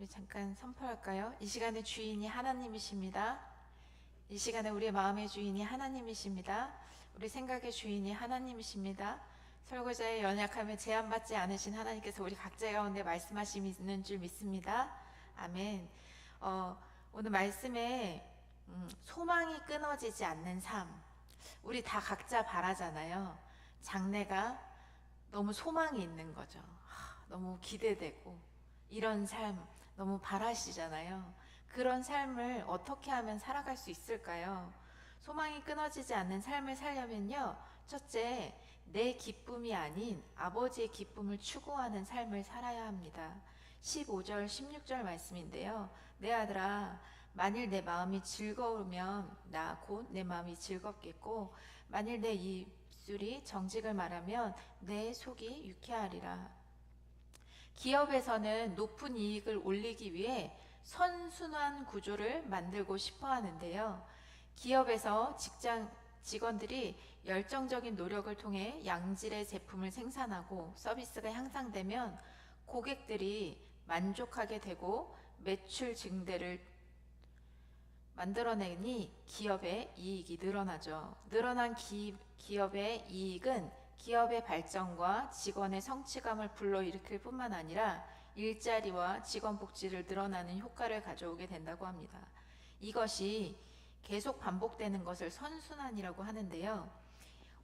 우리 잠깐 선포할까요? 이 시간의 주인이 하나님이십니다. 이 시간에 우리의 마음의 주인이 하나님이십니다. 우리 생각의 주인이 하나님이십니다. 설교자의 연약함에 제한받지 않으신 하나님께서 우리 각자 가운데 말씀하시는 줄 믿습니다. 아멘. 어, 오늘 말씀에 음, 소망이 끊어지지 않는 삶. 우리 다 각자 바라잖아요. 장래가 너무 소망이 있는 거죠. 하, 너무 기대되고 이런 삶 너무 바라시잖아요. 그런 삶을 어떻게 하면 살아갈 수 있을까요? 소망이 끊어지지 않는 삶을 살려면요. 첫째, 내 기쁨이 아닌 아버지의 기쁨을 추구하는 삶을 살아야 합니다. 15절, 16절 말씀인데요. 내 아들아, 만일 내 마음이 즐거우면 나 곧 내 마음이 즐겁겠고, 만일 내 입술이 정직을 말하면 내 속이 유쾌하리라. 기업에서는 높은 이익을 올리기 위해 선순환 구조를 만들고 싶어 하는데요. 기업에서 직장 직원들이 열정적인 노력을 통해 양질의 제품을 생산하고 서비스가 향상되면 고객들이 만족하게 되고 매출 증대를 만들어내니 기업의 이익이 늘어나죠. 늘어난 기, 기업의 이익은 기업의 발전과 직원의 성취감을 불러일으킬 뿐만 아니라 일자리와 직원 복지를 늘어나는 효과를 가져오게 된다고 합니다. 이것이 계속 반복되는 것을 선순환이라고 하는데요.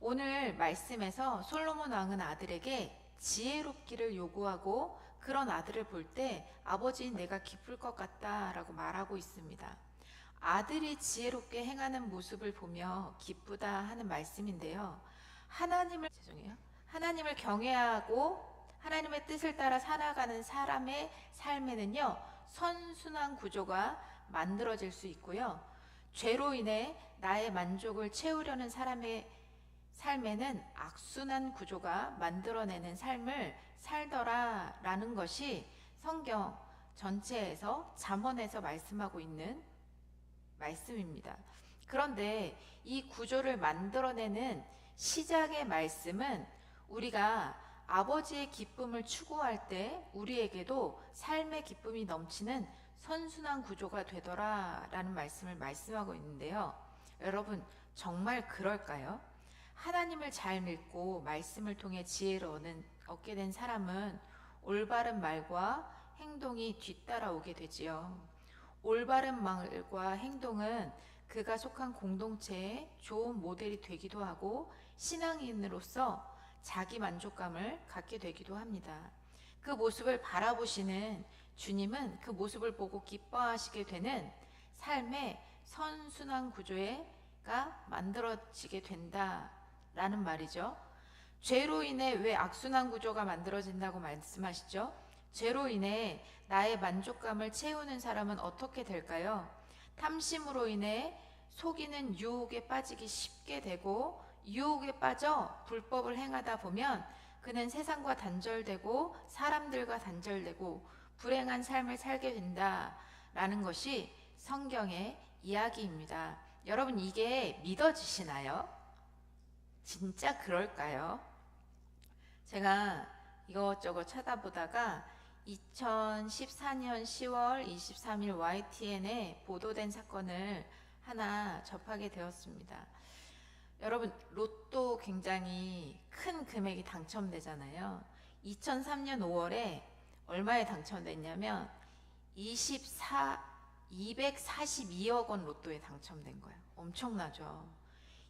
오늘 말씀에서 솔로몬 왕은 아들에게 지혜롭기를 요구하고 그런 아들을 볼 때 아버지 내가 기쁠 것 같다라고 말하고 있습니다. 아들이 지혜롭게 행하는 모습을 보며 기쁘다 하는 말씀인데요. 하나님을 죄송해요. 하나님을 경외하고 하나님의 뜻을 따라 살아가는 사람의 삶에는요. 선순환 구조가 만들어질 수 있고요. 죄로 인해 나의 만족을 채우려는 사람의 삶에는 악순환 구조가 만들어내는 삶을 살더라 라는 것이 성경 전체에서 잠언에서 말씀하고 있는 말씀입니다. 그런데 이 구조를 만들어내는 시작의 말씀은 우리가 아버지의 기쁨을 추구할 때 우리에게도 삶의 기쁨이 넘치는 선순환 구조가 되더라 라는 말씀을 말씀하고 있는데요. 여러분, 정말 그럴까요? 하나님을 잘 믿고 말씀을 통해 지혜를 얻게 된 사람은 올바른 말과 행동이 뒤따라오게 되지요. 올바른 말과 행동은 그가 속한 공동체의 좋은 모델이 되기도 하고 신앙인으로서 자기 만족감을 갖게 되기도 합니다. 그 모습을 바라보시는 주님은 그 모습을 보고 기뻐하시게 되는 삶의 선순환 구조가 만들어지게 된다라는 말이죠. 죄로 인해 왜 악순환 구조가 만들어진다고 말씀하시죠? 죄로 인해 나의 만족감을 채우는 사람은 어떻게 될까요? 탐심으로 인해 속이는 유혹에 빠지기 쉽게 되고 유혹에 빠져 불법을 행하다 보면 그는 세상과 단절되고 사람들과 단절되고 불행한 삶을 살게 된다라는 것이 성경의 이야기입니다. 여러분 이게 믿어지시나요? 진짜 그럴까요? 제가 이것저것 찾아보다가 2014년 10월 23일 YTN에 보도된 사건을 하나 접하게 되었습니다. 여러분, 로또 굉장히 큰 금액이 당첨되잖아요. 2003년 5월에 얼마에 당첨됐냐면 24, 242억 원 로또에 당첨된 거예요. 엄청나죠.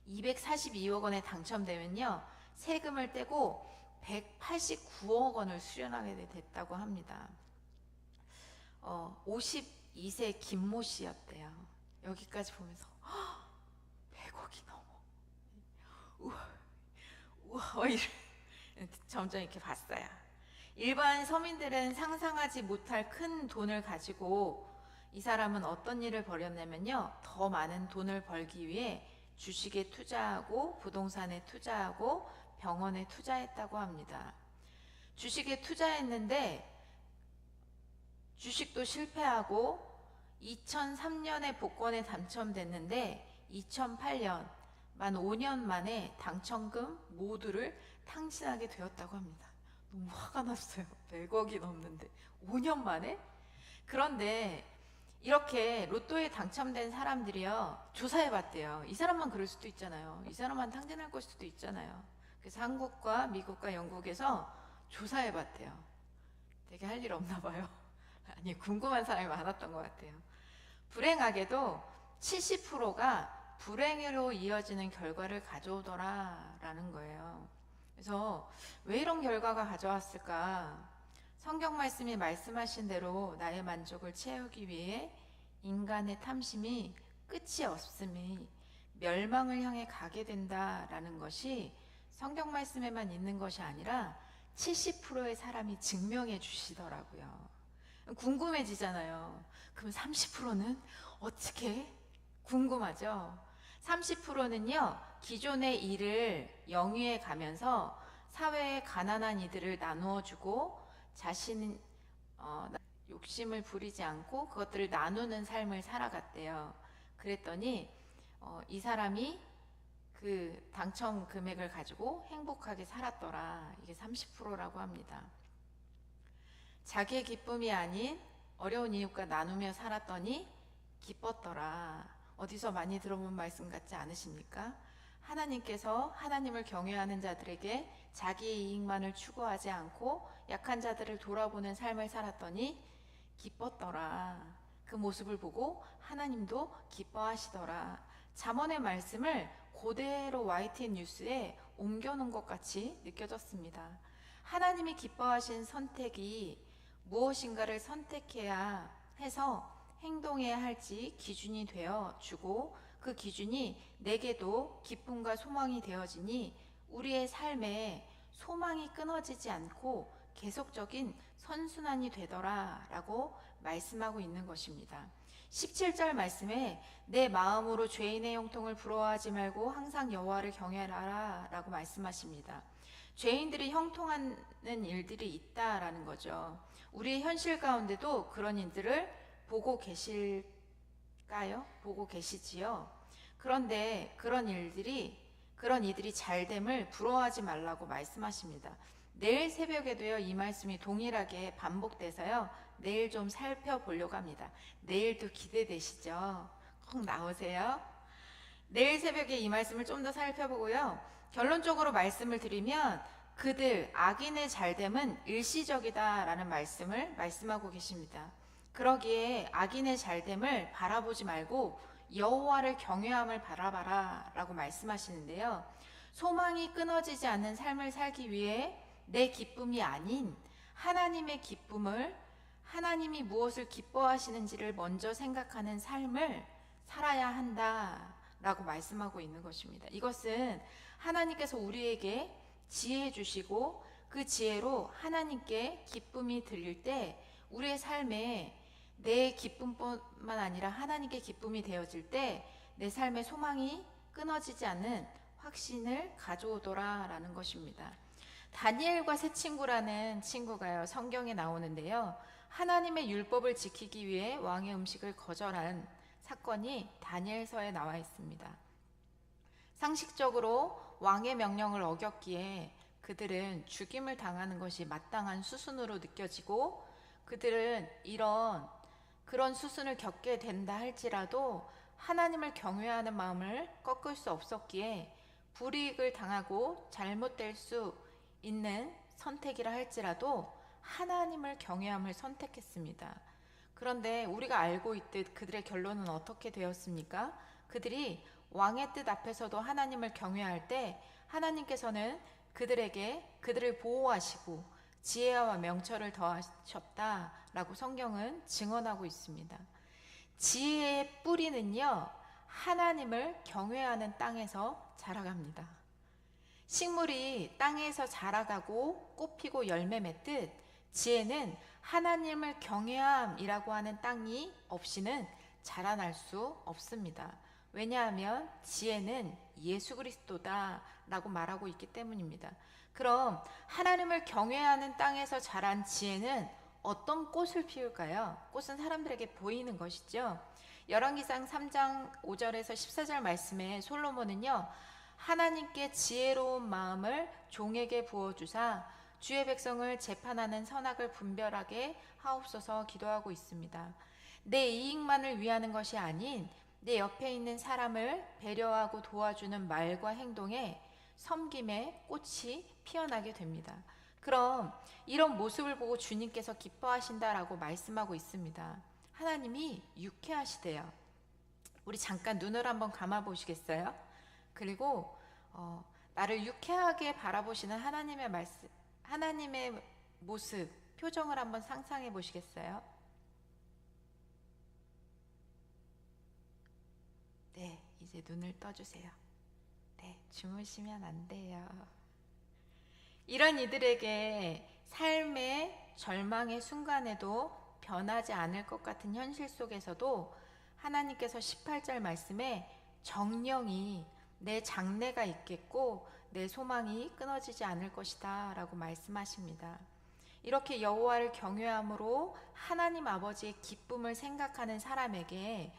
242억 원에 당첨되면요. 세금을 떼고 189억 원을 수령하게 됐다고 합니다. 어, 52세 김모 씨였대요. 여기까지 보면서 100억이 넘어. 우와, 우와, 이래. 점점 이렇게 봤어요. 일반 서민들은 상상하지 못할 큰 돈을 가지고 이 사람은 어떤 일을 벌였냐면요. 더 많은 돈을 벌기 위해 주식에 투자하고 부동산에 투자하고 병원에 투자했다고 합니다. 주식에 투자했는데 주식도 실패하고 2003년에 복권에 당첨됐는데 2008년 만 5년 만에 당첨금 모두를 탕진하게 되었다고 합니다. 너무 화가 났어요. 100억이 넘는데 5년 만에 그런데 이렇게 로또에 당첨된 사람들이요 조사해 봤대요. 이 사람만 그럴 수도 있잖아요. 이 사람만 탕진할 걸 수도 있잖아요. 그래서 한국과 미국과 영국에서 조사해 봤대요. 되게 할 일 없나 봐요. 아니 궁금한 사람이 많았던 것 같아요. 불행하게도 70%가 불행으로 이어지는 결과를 가져오더라 라는 거예요. 그래서 왜 이런 결과가 가져왔을까? 성경 말씀이 말씀하신 대로 나의 만족을 채우기 위해 인간의 탐심이 끝이 없음이 멸망을 향해 가게 된다라는 것이 성경 말씀에만 있는 것이 아니라 70%의 사람이 증명해 주시더라고요. 궁금해지잖아요. 그럼 30%는 어떻게? 궁금하죠? 30%는요, 기존의 일을 영위해 가면서 사회의 가난한 이들을 나누어 주고 자신, 어, 나- 욕심을 부리지 않고 그것들을 나누는 삶을 살아갔대요. 그랬더니, 어, 이 사람이 그 당첨 금액을 가지고 행복하게 살았더라. 이게 30%라고 합니다. 자기의 기쁨이 아닌 어려운 이웃과 나누며 살았더니 기뻤더라. 어디서 많이 들어본 말씀 같지 않으십니까? 하나님께서 하나님을 경외하는 자들에게 자기의 이익만을 추구하지 않고 약한 자들을 돌아보는 삶을 살았더니 기뻤더라. 그 모습을 보고 하나님도 기뻐하시더라. 잠언의 말씀을 그대로 YTN 뉴스에 옮겨놓은 것 같이 느껴졌습니다. 하나님이 기뻐하신 선택이 무엇인가를 선택해야 해서 행동해야 할지 기준이 되어 주고 그 기준이 내게도 기쁨과 소망이 되어지니 우리의 삶에 소망이 끊어지지 않고 계속적인 선순환이 되더라 라고 말씀하고 있는 것입니다. 17절 말씀에 내 마음으로 죄인의 형통을 부러워하지 말고 항상 여호와를 경외하라 라고 말씀하십니다. 죄인들이 형통하는 일들이 있다라는 거죠. 우리의 현실 가운데도 그런 일들을 보고 계실까요? 보고 계시지요? 그런데 그런 일들이 그런 이들이 잘됨을 부러워하지 말라고 말씀하십니다. 내일 새벽에도요 이 말씀이 동일하게 반복돼서요 내일 좀 살펴보려고 합니다. 내일도 기대되시죠? 꼭 나오세요. 내일 새벽에 이 말씀을 좀 더 살펴보고요. 결론적으로 말씀을 드리면 그들 악인의 잘됨은 일시적이다라는 말씀을 말씀하고 계십니다. 그러기에 악인의 잘됨을 바라보지 말고 여호와를 경외함을 바라봐라라고 말씀하시는데요. 소망이 끊어지지 않는 삶을 살기 위해 내 기쁨이 아닌 하나님의 기쁨을 하나님이 무엇을 기뻐하시는지를 먼저 생각하는 삶을 살아야 한다라고 말씀하고 있는 것입니다. 이것은 하나님께서 우리에게 지혜 주시고 그 지혜로 하나님께 기쁨이 들릴 때 우리의 삶에 내 기쁨뿐만 아니라 하나님께 기쁨이 되어질 때 내 삶의 소망이 끊어지지 않는 확신을 가져오더라라는 것입니다. 다니엘과 새 친구라는 친구가요 성경에 나오는데요. 하나님의 율법을 지키기 위해 왕의 음식을 거절한 사건이 다니엘서에 나와 있습니다. 상식적으로 왕의 명령을 어겼기에 그들은 죽임을 당하는 것이 마땅한 수순으로 느껴지고 그들은 이런 그런 수순을 겪게 된다 할지라도 하나님을 경외하는 마음을 꺾을 수 없었기에 불이익을 당하고 잘못될 수 있는 선택이라 할지라도 하나님을 경외함을 선택했습니다. 그런데 우리가 알고 있듯 그들의 결론은 어떻게 되었습니까? 그들이 왕의 뜻 앞에서도 하나님을 경외할 때 하나님께서는 그들에게 그들을 보호하시고 지혜와 명철을 더하셨다라고 성경은 증언하고 있습니다. 지혜의 뿌리는요, 하나님을 경외하는 땅에서 자라갑니다. 식물이 땅에서 자라가고 꽃피고 열매 맺듯 지혜는 하나님을 경외함이라고 하는 땅이 없이는 자라날 수 없습니다. 왜냐하면 지혜는 예수 그리스도다라고 말하고 있기 때문입니다. 그럼 하나님을 경외하는 땅에서 자란 지혜는 어떤 꽃을 피울까요? 꽃은 사람들에게 보이는 것이죠. 열왕기상 3장 5절에서 14절 말씀에 솔로몬은요. 하나님께 지혜로운 마음을 종에게 부어 주사 주의 백성을 재판하는 선악을 분별하게 하옵소서 기도하고 있습니다. 내 이익만을 위하는 것이 아닌 내 옆에 있는 사람을 배려하고 도와주는 말과 행동에 섬김의 꽃이 피어나게 됩니다. 그럼 이런 모습을 보고 주님께서 기뻐하신다라고 말씀하고 있습니다. 하나님이 유쾌하시대요. 우리 잠깐 눈을 한번 감아 보시겠어요? 그리고 어, 나를 유쾌하게 바라보시는 하나님의 말씀, 하나님의 모습, 표정을 한번 상상해 보시겠어요? 네, 이제 눈을 떠주세요. 네, 주무시면 안 돼요. 이런 이들에게 삶의 절망의 순간에도 변하지 않을 것 같은 현실 속에서도 하나님께서 18절 말씀에 정령이 내 장래가 있겠고 내 소망이 끊어지지 않을 것이다 라고 말씀하십니다. 이렇게 여호와를 경외함으로 하나님 아버지의 기쁨을 생각하는 사람에게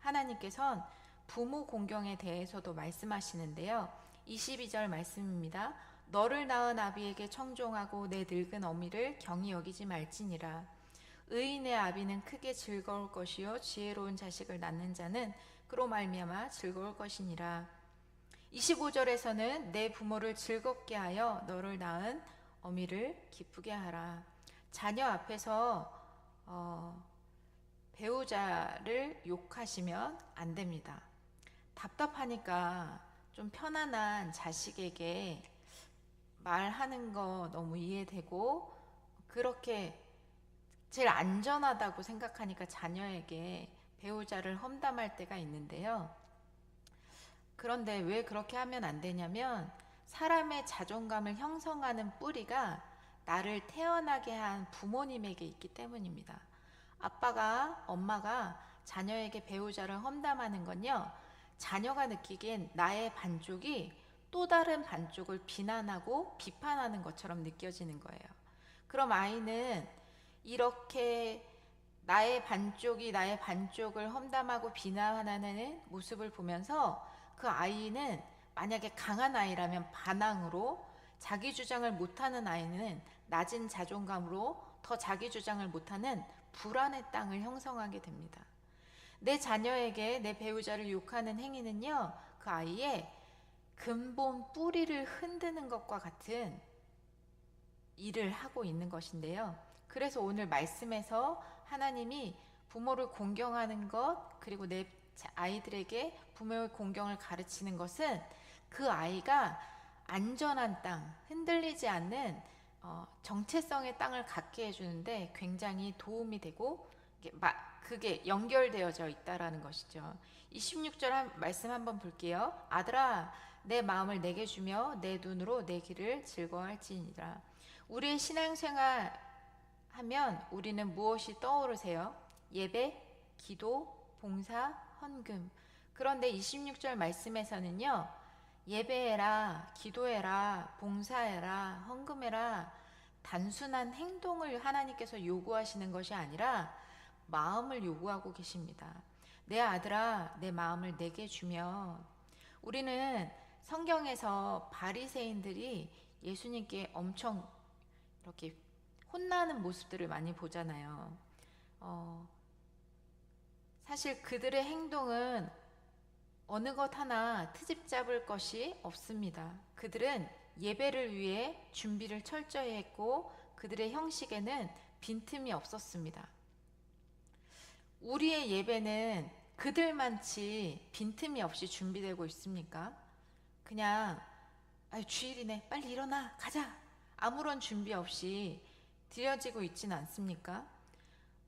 하나님께선 부모 공경에 대해서도 말씀하시는데요. 22절 말씀입니다. 너를 낳은 아비에게 청종하고 내 늙은 어미를 경히 여기지 말지니라. 의인의 아비는 크게 즐거울 것이요 지혜로운 자식을 낳는 자는 그로 말미암아 즐거울 것이니라. 25절에서는 내 부모를 즐겁게 하여 너를 낳은 어미를 기쁘게 하라. 자녀 앞에서 어, 배우자를 욕하시면 안 됩니다. 답답하니까 좀 편안한 자식에게 말하는 거 너무 이해되고 그렇게 제일 안전하다고 생각하니까 자녀에게 배우자를 험담할 때가 있는데요. 그런데 왜 그렇게 하면 안 되냐면 사람의 자존감을 형성하는 뿌리가 나를 태어나게 한 부모님에게 있기 때문입니다. 아빠가, 엄마가 자녀에게 배우자를 험담하는 건요, 자녀가 느끼기엔 나의 반쪽이 또 다른 반쪽을 비난하고 비판하는 것처럼 느껴지는 거예요. 그럼 아이는 이렇게 나의 반쪽이 나의 반쪽을 험담하고 비난하는 모습을 보면서 그 아이는 만약에 강한 아이라면 반항으로 자기 주장을 못하는 아이는 낮은 자존감으로 더 자기 주장을 못하는 불안의 땅을 형성하게 됩니다. 내 자녀에게 내 배우자를 욕하는 행위는요, 그 아이의 근본 뿌리를 흔드는 것과 같은 일을 하고 있는 것인데요. 그래서 오늘 말씀에서 하나님이 부모를 공경하는 것, 그리고 내 아이들에게 부모의 공경을 가르치는 것은 그 아이가 안전한 땅, 흔들리지 않는 어, 정체성의 땅을 갖게 해주는데 굉장히 도움이 되고 그게 연결되어져 있다라는 것이죠. 26절 한, 말씀 한번 볼게요. 아들아, 내 마음을 내게 주며 내 눈으로 내 길을 즐거워할지니라. 우리의 신앙생활 하면 우리는 무엇이 떠오르세요? 예배, 기도, 봉사, 헌금. 그런데 26절 말씀에서는요. 예배해라, 기도해라, 봉사해라, 헌금해라. 단순한 행동을 하나님께서 요구하시는 것이 아니라 마음을 요구하고 계십니다. 내 아들아, 내 마음을 내게 주며 우리는 성경에서 바리새인들이 예수님께 엄청 이렇게 혼나는 모습들을 많이 보잖아요. 어, 사실 그들의 행동은 어느 것 하나 트집 잡을 것이 없습니다. 그들은 예배를 위해 준비를 철저히 했고 그들의 형식에는 빈틈이 없었습니다. 우리의 예배는 그들만치 빈틈이 없이 준비되고 있습니까? 그냥 아 주일이네 빨리 일어나 가자 아무런 준비 없이 드려지고 있지는 않습니까?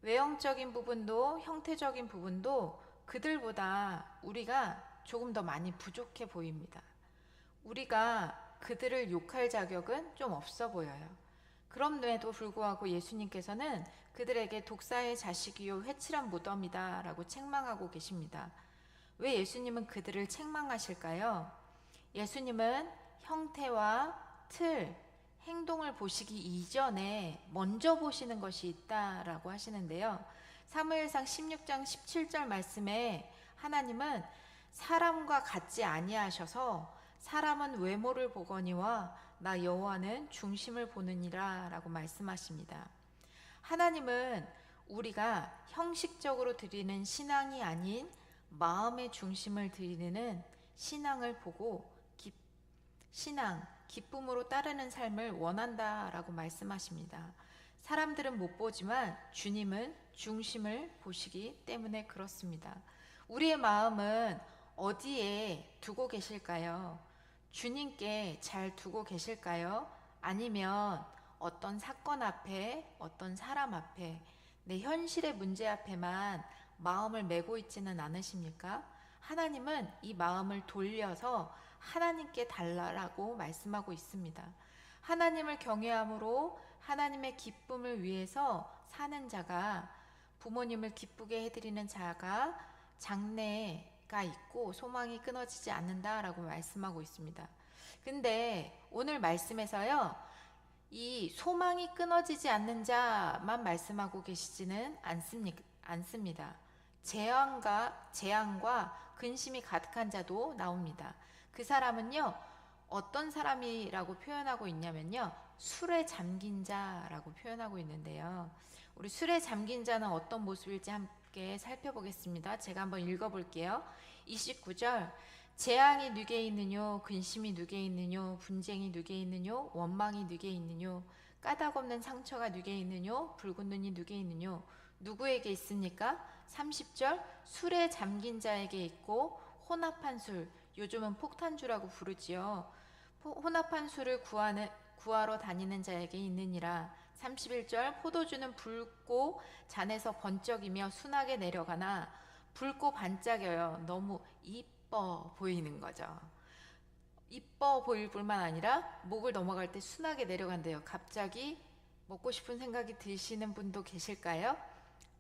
외형적인 부분도 형태적인 부분도 그들보다 우리가 조금 더 많이 부족해 보입니다. 우리가 그들을 욕할 자격은 좀 없어 보여요. 그럼에도 불구하고 예수님께서는 그들에게 독사의 자식이요 회칠한 무덤이다 라고 책망하고 계십니다. 왜 예수님은 그들을 책망하실까요? 예수님은 형태와 틀, 행동을 보시기 이전에 먼저 보시는 것이 있다라고 하시는데요. 사무엘상 16장 17절 말씀에 하나님은 사람과 같지 아니하셔서 사람은 외모를 보거니와 나 여호와는 중심을 보느니라라고 말씀하십니다. 하나님은 우리가 형식적으로 드리는 신앙이 아닌 마음의 중심을 드리는 신앙을 보고 기, 신앙, 기쁨으로 따르는 삶을 원한다라고 말씀하십니다. 사람들은 못 보지만 주님은 중심을 보시기 때문에 그렇습니다. 우리의 마음은 어디에 두고 계실까요? 주님께 잘 두고 계실까요? 아니면 어떤 사건 앞에, 어떤 사람 앞에, 내 현실의 문제 앞에만 마음을 메고 있지는 않으십니까? 하나님은 이 마음을 돌려서 하나님께 달라라고 말씀하고 있습니다. 하나님을 경외함으로 하나님의 기쁨을 위해서 사는 자가 부모님을 기쁘게 해드리는 자가 장래 가 있고 소망이 끊어지지 않는다라고 말씀하고 있습니다. 근데 오늘 말씀에서요, 이 소망이 끊어지지 않는 자만 말씀하고 계시지는 않습니, 않습니다. 재앙과 재앙과 근심이 가득한 자도 나옵니다. 그 사람은요, 어떤 사람이라고 표현하고 있냐면요, 술에 잠긴 자라고 표현하고 있는데요. 우리 술에 잠긴 자는 어떤 모습일지 함께 살펴보겠습니다. 제가 한번 읽어볼게요. 29절. 재앙이 누게 있느뇨 근심이 누게 있느뇨 분쟁이 누게 있느뇨 원망이 누게 있느뇨 까닭 없는 상처가 누게 있느뇨 붉은 눈이 누게 있느뇨 누구에게 있습니까? 30절 술에 잠긴 자에게 있고 혼합한 술 요즘은 폭탄주라고 부르지요. 포- 혼합한 술을 구하는 구하러 다니는 자에게 있느니라. 31절 포도주는 붉고 잔에서 번쩍이며 순하게 내려가나 붉고 반짝여요. 너무 이뻐 보이는 거죠. 이뻐 보일 뿐만 아니라 목을 넘어갈 때 순하게 내려간대요. 갑자기 먹고 싶은 생각이 드시는 분도 계실까요?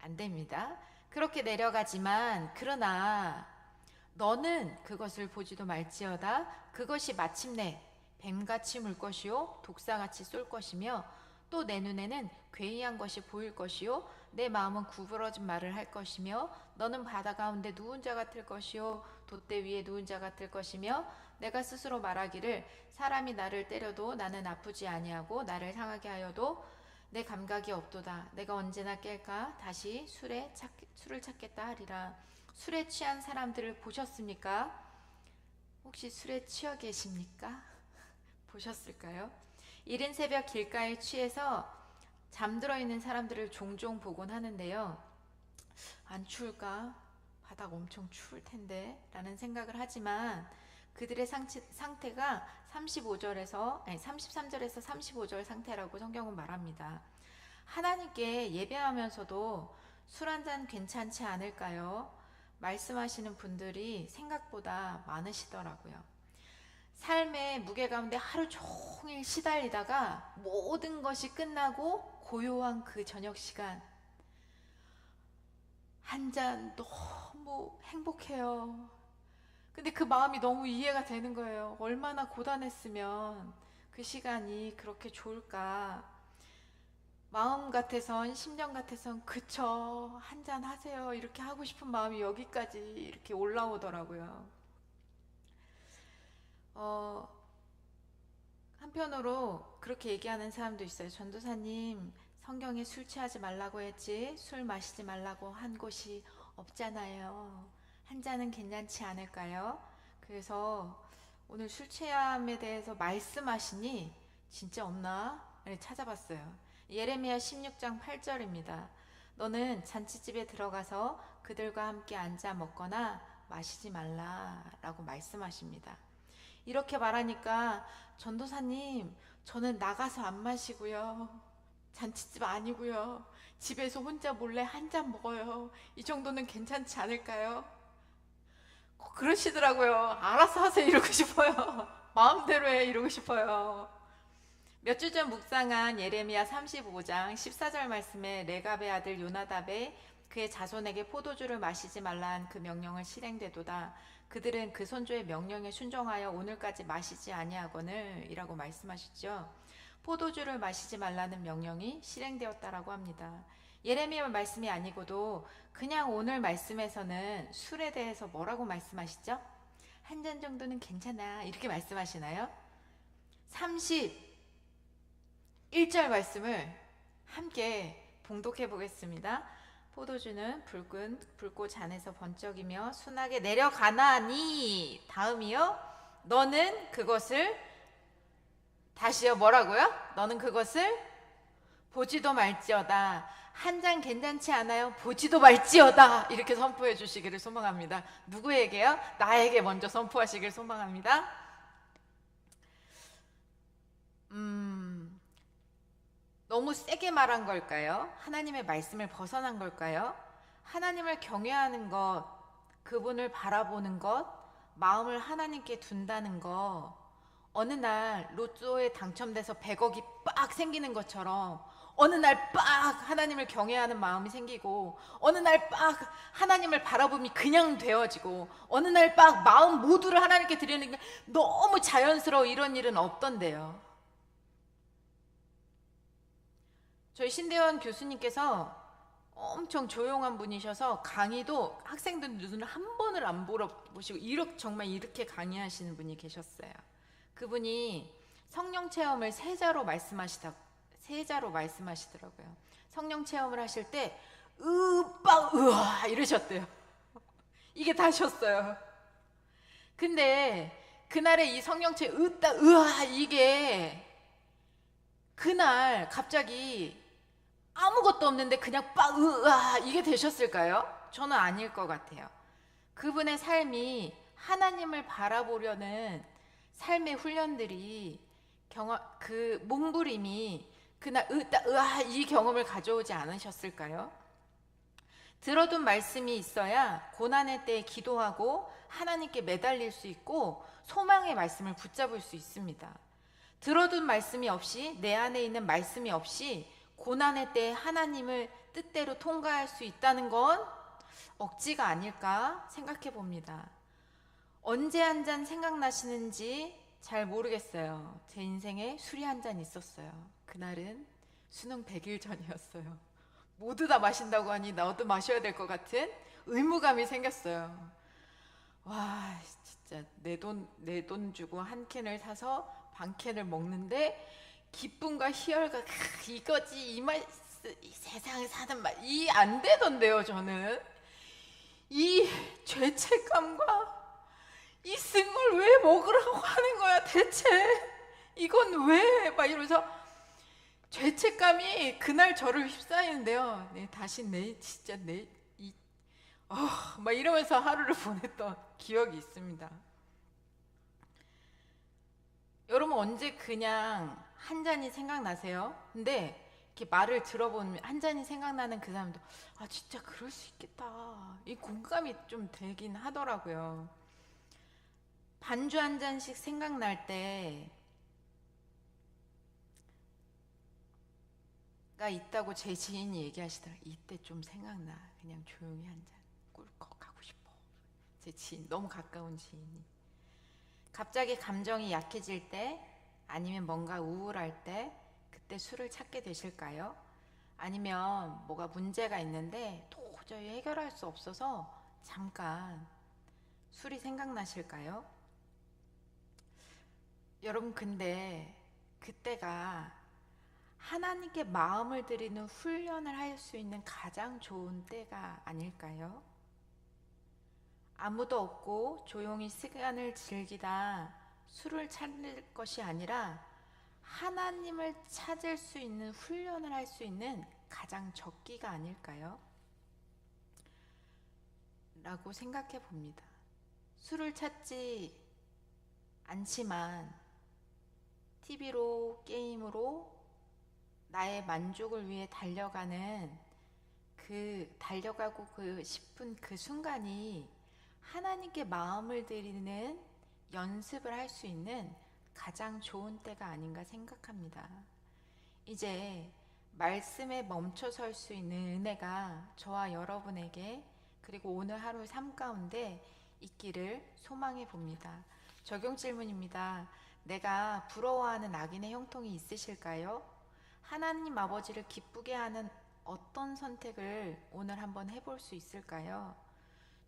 안 됩니다. 그렇게 내려가지만 그러나 너는 그것을 보지도 말지어다 그것이 마침내 뱀같이 물 것이요 독사같이 쏠 것이며 또 내 눈에는 괴이한 것이 보일 것이요 내 마음은 구부러진 말을 할 것이며 너는 바다 가운데 누운 자 같을 것이요 돛대 위에 누운 자 같을 것이며 내가 스스로 말하기를 사람이 나를 때려도 나는 아프지 아니하고 나를 상하게 하여도 내 감각이 없도다 내가 언제나 깰까 다시 술에 찾, 술을 찾겠다 하리라 술에 취한 사람들을 보셨습니까? 혹시 술에 취해 계십니까? 보셨을까요? 이른 새벽 길가에 취해서 잠들어 있는 사람들을 종종 보곤 하는데요. 안 추울까? 바닥 엄청 추울 텐데 라는 생각을 하지만 그들의 상치, 상태가 35절에서 아니 33절에서 35절 상태라고 성경은 말합니다. 하나님께 예배하면서도 술 한 잔 괜찮지 않을까요? 말씀하시는 분들이 생각보다 많으시더라고요. 삶의 무게 가운데 하루 종일 시달리다가 모든 것이 끝나고 고요한 그 저녁 시간 한 잔 너무 행복해요. 근데 그 마음이 너무 이해가 되는 거예요. 얼마나 고단했으면 그 시간이 그렇게 좋을까. 마음 같아선, 심정 같아선, 그쵸, 한잔 하세요. 이렇게 하고 싶은 마음이 여기까지 이렇게 올라오더라고요. 어, 한편으로 그렇게 얘기하는 사람도 있어요. 전도사님, 성경에 술 취하지 말라고 했지, 술 마시지 말라고 한 곳이 없잖아요. 한 잔은 괜찮지 않을까요? 그래서 오늘 술 취함에 대해서 말씀하시니 진짜 없나? 네, 찾아봤어요. 예레미야 16장 8절입니다. 너는 잔치집에 들어가서 그들과 함께 앉아 먹거나 마시지 말라라고 말씀하십니다. 이렇게 말하니까 전도사님, 저는 나가서 안 마시고요. 잔치집 아니고요. 집에서 혼자 몰래 한 잔 먹어요. 이 정도는 괜찮지 않을까요? 꼭 그러시더라고요. 알아서 하세요 이러고 싶어요. 마음대로 해 이러고 싶어요. 몇 주 전 묵상한 예레미야 35장 14절 말씀에 레갑의 아들 요나답의 그의 자손에게 포도주를 마시지 말라 한 그 명령을 실행되도다. 그들은 그 선조의 명령에 순종하여 오늘까지 마시지 아니하거늘 이라고 말씀하시죠. 포도주를 마시지 말라는 명령이 실행되었다라고 합니다. 예레미야 말씀이 아니고도 그냥 오늘 말씀에서는 술에 대해서 뭐라고 말씀하시죠? 한 잔 정도는 괜찮아 이렇게 말씀하시나요? 31절 말씀을 함께 봉독해 보겠습니다. 포도주는 붉은 불꽃 안에서 번쩍이며 순하게 내려가나니 다음이요 너는 그것을 다시요 뭐라고요? 너는 그것을 보지도 말지어다 한 장 괜찮지 않아요? 보지도 말지어다 이렇게 선포해 주시기를 소망합니다. 누구에게요? 나에게 먼저 선포하시길 소망합니다. 너무 세게 말한 걸까요? 하나님의 말씀을 벗어난 걸까요? 하나님을 경외하는 것, 그분을 바라보는 것, 마음을 하나님께 둔다는 것, 어느 날 로또에 당첨돼서 100억이 빡 생기는 것처럼 어느 날 빡 하나님을 경외하는 마음이 생기고 어느 날 빡 하나님을 바라봄이 그냥 되어지고 어느 날 빡 마음 모두를 하나님께 드리는 게 너무 자연스러워 이런 일은 없던데요. 저희 신대원 교수님께서 엄청 조용한 분이셔서 강의도 학생들 눈을 한 번을 안 보러 보시고 이렇게 정말 이렇게 강의하시는 분이 계셨어요. 그분이 성령 체험을 세자로 말씀하시다 세자로 말씀하시더라고요. 성령 체험을 하실 때 으빠 으아 이러셨대요. 이게 다셨어요. 근데 그날의 이 성령 체험 으따 으아 이게 그날 갑자기 아무것도 없는데 그냥 빡 으아 이게 되셨을까요? 저는 아닐 것 같아요. 그분의 삶이 하나님을 바라보려는 삶의 훈련들이 경험 그 몸부림이 그날 으따 으아 이 경험을 가져오지 않으셨을까요? 들어둔 말씀이 있어야 고난의 때에 기도하고 하나님께 매달릴 수 있고 소망의 말씀을 붙잡을 수 있습니다. 들어둔 말씀이 없이 내 안에 있는 말씀이 없이 고난의 때에 하나님을 뜻대로 통과할 수 있다는 건 억지가 아닐까 생각해 봅니다. 언제 한 잔 생각나시는지 잘 모르겠어요. 제 인생에 술이 한 잔 있었어요. 그날은 수능 100일 전이었어요. 모두 다 마신다고 하니 나도 마셔야 될 것 같은 의무감이 생겼어요. 와, 진짜 내 돈 내 돈 주고 한 캔을 사서 반 캔을 먹는데 기쁨과 희열과 크, 이거지 이 맛, 이 세상에 사는 맛이안 되던데요 저는. 이 죄책감과 이 쓴걸 왜 먹으라고 하는 거야 대체? 이건 왜? 막 이러면서 죄책감이 그날 저를 휩싸이는데요. 네 다시 내 진짜 내 이 어 막 이러면서 하루를 보냈던 기억이 있습니다. 여러분 언제 그냥 한 잔이 생각나세요? 근데 이렇게 말을 들어보면 한 잔이 생각나는 그 사람도 아 진짜 그럴 수 있겠다. 이 공감이 좀 되긴 하더라고요. 반주 한 잔씩 생각날 때가 있다고 제 지인이 얘기하시더라. 이때 좀 생각나. 그냥 조용히 한 잔 꿀꺽 하고 싶어. 제 지인 너무 가까운 지인이. 갑자기 감정이 약해질 때 아니면 뭔가 우울할 때 그때 술을 찾게 되실까요? 아니면 뭐가 문제가 있는데 도저히 해결할 수 없어서 잠깐 술이 생각나실까요? 여러분 근데 그때가 하나님께 마음을 드리는 훈련을 할 수 있는 가장 좋은 때가 아닐까요? 아무도 없고 조용히 시간을 즐기다 술을 찾을 것이 아니라 하나님을 찾을 수 있는 훈련을 할 수 있는 가장 적기가 아닐까요? 라고 생각해 봅니다. 술을 찾지 않지만 TV로, 게임으로 나의 만족을 위해 달려가는 그 달려가고 그 싶은 그 순간이 하나님께 마음을 드리는 연습을 할 수 있는 가장 좋은 때가 아닌가 생각합니다. 이제 말씀에 멈춰 설 수 있는 은혜가 저와 여러분에게 그리고 오늘 하루 삶 가운데 있기를 소망해 봅니다. 적용 질문입니다. 내가 부러워하는 악인의 형통이 있으실까요? 하나님 아버지를 기쁘게 하는 어떤 선택을 오늘 한번 해볼 수 있을까요?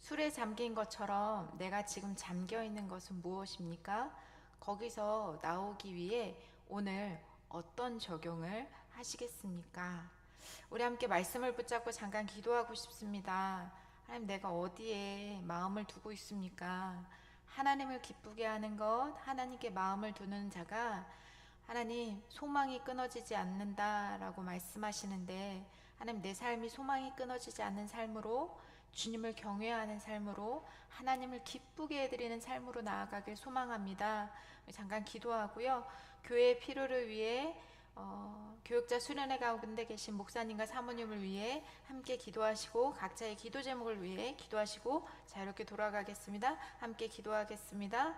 술에 잠긴 것처럼 내가 지금 잠겨 있는 것은 무엇입니까? 거기서 나오기 위해 오늘 어떤 적용을 하시겠습니까? 우리 함께 말씀을 붙잡고 잠깐 기도하고 싶습니다. 하나님, 내가 어디에 마음을 두고 있습니까? 하나님을 기쁘게 하는 것, 하나님께 마음을 두는 자가 하나님 소망이 끊어지지 않는다라고 말씀하시는데 하나님 내 삶이 소망이 끊어지지 않는 삶으로 주님을 경외하는 삶으로 하나님을 기쁘게 해드리는 삶으로 나아가길 소망합니다. 잠깐 기도하고요. 교회의 필요를 위해 어, 교육자 수련회 가운데 계신 목사님과 사모님을 위해 함께 기도하시고 각자의 기도 제목을 위해 기도하시고 자유롭게 돌아가겠습니다. 함께 기도하겠습니다.